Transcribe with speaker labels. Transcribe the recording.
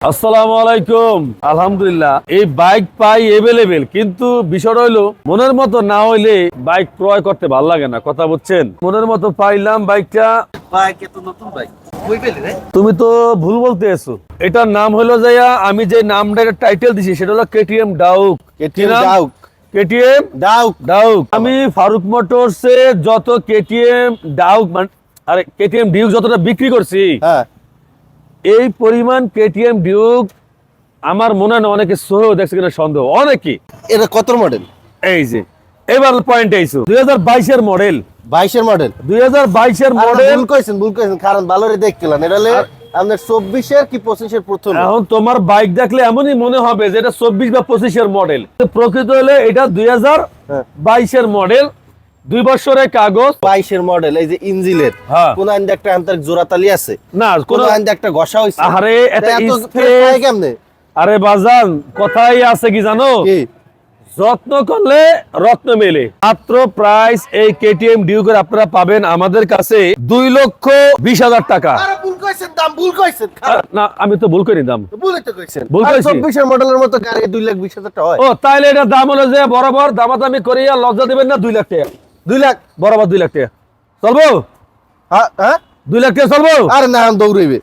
Speaker 1: আসসালামু আলাইকুম। আলহামদুলিল্লাহ এই বাইক পাই এভেলেবেল কিন্তু বিষয়টা হইল মনের মতো না হইলে বাইক ক্রয় করতে ভালো লাগে না কথা বুঝছেন মনের মতো পাইলাম বাইকটা
Speaker 2: বাইক এত নতুন বাইক কই পেলি রে?
Speaker 1: তুমি তো ভুল বলতে এসো। এটার নাম হলো যাইয়া আমি যে নামটা টাইটেল দিছি সেটা হলো KTM Duke
Speaker 2: KTM Duke
Speaker 1: KTM
Speaker 2: Duke
Speaker 1: Duke আমি ফারুক মোটরসে যত কেটিএম ডাউক মানে আরে কেটিএম ডিউক যতটা বিক্রি করছি
Speaker 2: হ্যাঁ।
Speaker 1: এই পরিমাণ কেটিএম ডিউক আমার মনে হয় অনেকে সহ দেখছে কিনা সন্দেহ। অনেকে
Speaker 2: এটা কত মডেল
Speaker 1: এই যে এবার পয়েন্ট এইছো দুই হাজার বাইশের মডেল
Speaker 2: বাইশের মডেল
Speaker 1: দুই হাজার বাইশের মডেল
Speaker 2: ভুল কইছেন ভুল কইছেন কারণ ভালো রে দেখছিলেন এটা আপনার চব্বিশের কি পঁচিশের প্রথম?
Speaker 1: এখন তোমার বাইক দেখলে এমনই মনে হবে যে এটা চব্বিশ বা পঁচিশের মডেল প্রকৃত হলে এটা দুই হাজার
Speaker 2: হ্যাঁ।
Speaker 1: বাইশের মডেল দুই বছরের কাগজ।
Speaker 2: বাইশের মডেল এই যে ইঞ্জিলের।
Speaker 1: হ্যাঁ।
Speaker 2: কোন একটা আন্তরিক জোড়াতালি আছে?
Speaker 1: না
Speaker 2: কোন একটা ঘষা হইছে?
Speaker 1: আরে এটা
Speaker 2: কেমনে?
Speaker 1: আরে বাজান কথাই আছে কি জানো? যত্ন করলে রত্ন মেলে। মাত্র প্রাইস এই কেটিএম ডিউকের আপনারা পাবেন আমাদের কাছে দুই লক্ষ বিশ হাজার টাকা। না আমি তো ভুল করি দাম। ভুল
Speaker 2: চব্বিশের মডেলের মতো গাড়ি দুই লাখ বিশ হাজার টাকা
Speaker 1: ও তাইলে এটা দাম হলো যে বরাবর দামাদামি করিয়া লজ্জা দিবেন না দুই লাখ টাকা।
Speaker 2: দুই লাখ
Speaker 1: বরাবর দুই লাখ টাকা। চলবো?
Speaker 2: হ্যাঁ হ্যাঁ
Speaker 1: দুই লাখ টাকা চলবো?
Speaker 2: আরে না দৌড়াইবে।